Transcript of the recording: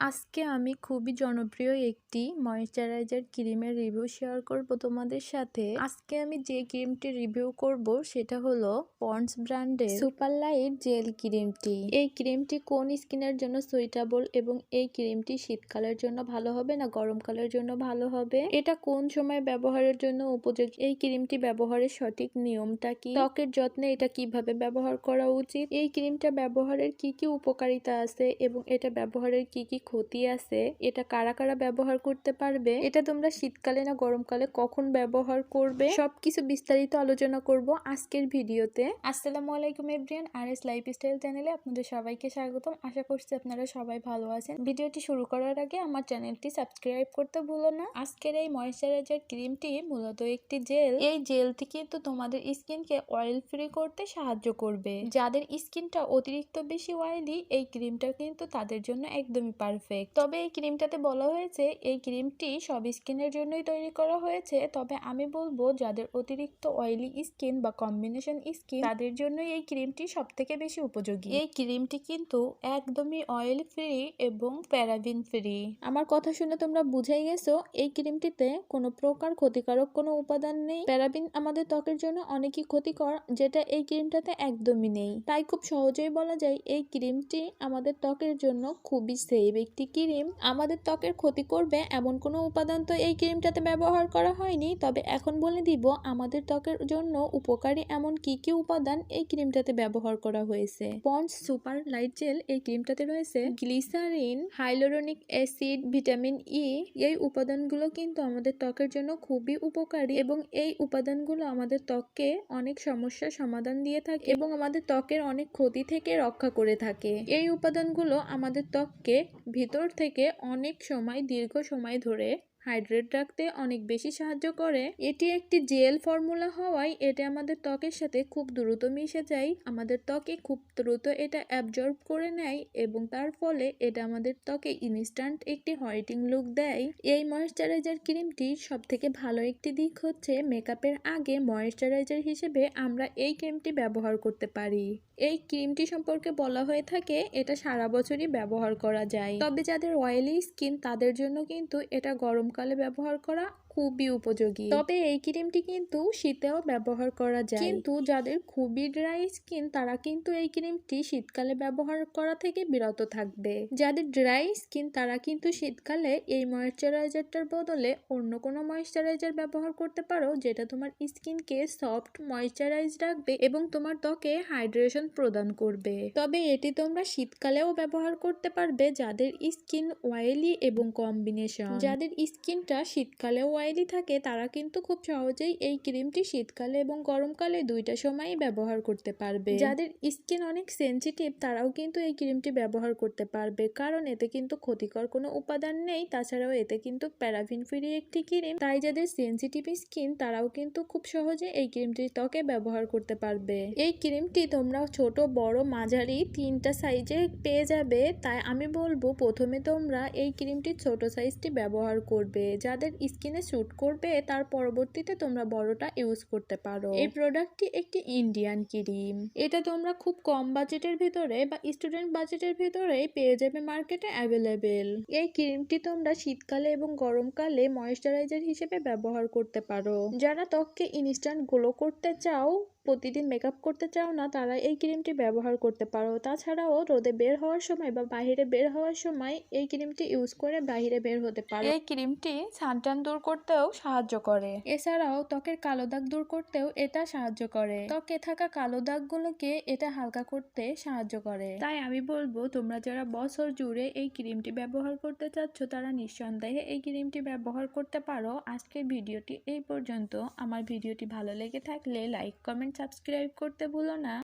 আজকে আমি খুবই জনপ্রিয় একটি ময়েশ্চারাইজার ক্রিমের রিভিউ শেয়ার করব তোমাদের সাথে। আজকে আমি যে ক্রিমটি রিভিউ করব সেটা হলো পন্ডস ব্র্যান্ডের সুপার লাইট জেল ক্রিমটি। এই ক্রিমটি কোন স্কিনের জন্য সুইটেবল এবং এই ক্রিমটি শীতকালের জন্য ভালো হবে না গরমকালের জন্য ভালো হবে? এটা কোন সময় ব্যবহারের জন্য উপযোগী? এই ক্রিমটি ব্যবহারের সঠিক নিয়মটা কি? ত্বকের যত্নে এটা কীভাবে ব্যবহার করা উচিত? এই ক্রিমটা ব্যবহারের কি কি উপকারিতা আছে এবং এটা ব্যবহারের কি কি ক্ষতি আছে, এটা কারা কারা ব্যবহার করতে পারবে? এটা তোমরা শীতকালে না গরমকালে কখন ব্যবহার করবে? সবকিছু বিস্তারিত আলোচনা করব আজকের ভিডিওতে। আসসালামু আলাইকুম এভরিয়ান আর এস লাইফস্টাইল চ্যানেলে আপনাদের সবাইকে স্বাগতম। আশা করছি আপনারা সবাই ভালো আছেন। ভিডিওটি শুরু করার আগে আমার চ্যানেলটি সাবস্ক্রাইব করতে ভুলো না। আজকের এই ময়েশ্চারাইজার ক্রিমটি মূলত একটি জেল। এই জেলটি কিন্তু তোমাদের স্কিনকে অয়েল ফ্রি করতে সাহায্য করবে। যাদের স্কিনটা অতিরিক্ত বেশি অয়েলি, এই ক্রিমটা কিন্তু তাদের জন্য একদমই পারফেক্ট তবে এই ক্রিমটাতে বলা হয়েছে এই ক্রিমটি সব স্কিনের জন্যই তৈরি করা হয়েছে। তবে আমি বলব যাদের অতিরিক্ত অয়েলি স্কিন বা কম্বিনেশন স্কিন তাদের জন্য এই ক্রিমটি সব থেকে বেশি উপযোগী। এই ক্রিমটি কিন্তু একদমই অয়েল ফ্রি এবং প্যারাবিন ফ্রি আমার কথা শুনে তোমরা বুঝেই গেছো এই ক্রিমটিতে কোনো প্রকার ক্ষতিকারক কোনো উপাদান নেই। প্যারাবিন আমাদের ত্বকের জন্য অনেকই ক্ষতিকর যেটা এই ক্রিমটাতে একদমই নেই। তাই খুব সহজেই বলা যায় এই ক্রিমটি আমাদের ত্বকের জন্য খুবই সেফ একটি ক্রিম আমাদের ত্বকের ক্ষতি করবে, এমন কোনো উপাদান তো এই ক্রিমটাতে ব্যবহার করা হয়নি। তবে এখন বলে দিব, আমাদের ত্বকের জন্য উপকারী এমন কি কি উপাদান এই ক্রিমটাতে ব্যবহার করা হয়েছে? পন্স সুপার লাইট জেল এই ক্রিমটাতে রয়েছে। Glycerine, hyaluronic acid, vitamin E এই উপাদানগুলো কিন্তু আমাদের ত্বকের জন্য খুবই উপকারী এবং এই উপাদানগুলো আমাদের ত্বককে অনেক সমস্যার সমাধান দিয়ে থাকে এবং আমাদের ত্বকের অনেক ক্ষতি থেকে রক্ষা করে থাকে। এই উপাদানগুলো আমাদের ত্বককে ভিতর থেকে অনেক সময় দীর্ঘ সময় ধরে হাইড্রেট রাখতে অনেক বেশি সাহায্য করে। এটি একটি জেল ফর্মুলা হওয়ায় এটা আমাদের ত্বকের সাথে খুব দ্রুত মিশে যায়। আমাদের ত্বকে খুব দ্রুত এটা অ্যাবজর্ব করে নেয় এবং তার ফলে এটা আমাদের ত্বকে ইনস্ট্যান্ট একটি হোয়াইটিং লুক দেয়। এই ময়েশ্চারাইজার ক্রিমটি সব থেকে ভালো একটি দিক হচ্ছে মেকআপের আগে ময়েশ্চারাইজার হিসেবে আমরা এই ক্রিমটি ব্যবহার করতে পারি। এই ক্রিমটি সম্পর্কে বলা হয়ে থাকে, এটা সারা বছরই ব্যবহার করা যায়। তবে যাদের অয়েলি স্কিন তাদের জন্য কিন্তু এটা গরমকালে ব্যবহার করা খুবই উপযোগী। তবে এই ক্রিমটি কিন্তু শীতেও ব্যবহার করা যায়। কিন্তু যাদের খুবই ড্রাই স্কিন, তারা কিন্তু এই ক্রিমটি শীতকালে ব্যবহার করা থেকে বিরত থাকবে। যাদের ড্রাই স্কিন, তারা কিন্তু শীতকালে এই ময়েশ্চারাইজারটার বদলে অন্য কোনো ময়েশ্চারাইজার ব্যবহার করতে পারো, যেটা তোমার স্কিনকে সফট ময়েশ্চারাইজ রাখবে এবং তোমার ত্বকে হাইড্রেশন প্রদান করবে। তবে এটি তোমরা শীতকালেও ব্যবহার করতে পারবে যাদের স্কিন অয়েলি এবং কম্বিনেশন। যাদের স্কিনটা শীতকালেও অয়েলি থাকে, তারা কিন্তু খুব সহজেই এই ক্রিমটি শীতকালে এবং গরমকালে দুইটা সময়ই ব্যবহার করতে পারবে। যাদের স্কিন অনেক সেনসিটিভ, তারাও কিন্তু এই ক্রিমটি ব্যবহার করতে পারবে। কারণ এতে কিন্তু ক্ষতিকর কোনো উপাদান নেই, তাছাড়াও এতে কিন্তু প্যারাফিন ফ্রি একটি ক্রিম। তাই যাদের সেনসিটিভ স্কিন, তারাও কিন্তু খুব সহজে এই ক্রিমটি ত্বকে ব্যবহার করতে পারবে। এই ক্রিমটি তোমরা ছোট, বড়, মাঝারি তিনটা সাইজে পেয়ে যাবে। তাই আমি বলব, প্রথমে তোমরা এই ক্রিমটি ছোট সাইজটি ব্যবহার করবে। যাদের স্কিনে স্যুট করবে, তার পরবর্তীতে তোমরা বড়টা ইউজ করতে পারো। এই প্রোডাক্টটি একটি ইন্ডিয়ান ক্রিম এটা তোমরা খুব কম বাজেটের ভিতরে বা স্টুডেন্ট বাজেটের ভিতরে পেয়ে যাবে মার্কেটে অ্যাভেলেবেল এই ক্রিমটি তোমরা শীতকালে এবং গরমকালে ময়েশ্চারাইজার হিসেবে ব্যবহার করতে পারো। যারা ত্বককে ইনস্ট্যান্ট গ্লো করতে চাও প্রতিদিন মেকআপ করতে চাও না তারা এই ক্রিমটি ব্যবহার করতে পারো। তাছাড়াও রোদে বের হওয়ার সময় বা বাইরে বের হওয়ার সময় এই ক্রিমটি ইউজ করে বাইরে বের হতে পারো। এই ক্রিমটি সানটান দূর করতেও সাহায্য করে। এছাড়াও ত্বকের কালো দাগ দূর করতেও এটা সাহায্য করে। ত্বকে থাকা কালো দাগগুলোকে এটা হালকা করতে সাহায্য করে। তাই আমি বলব তোমরা যারা বছর জুড়ে এই ক্রিমটি ব্যবহার করতে চাচ্ছ তারা নিঃসন্দেহে এই ক্রিমটি ব্যবহার করতে পারো। আজকের ভিডিওটি এই পর্যন্ত। আমার ভিডিওটি ভালো লেগে থাকলে লাইক কমেন্ট সাবস্ক্রাইব করতে ভুলো না।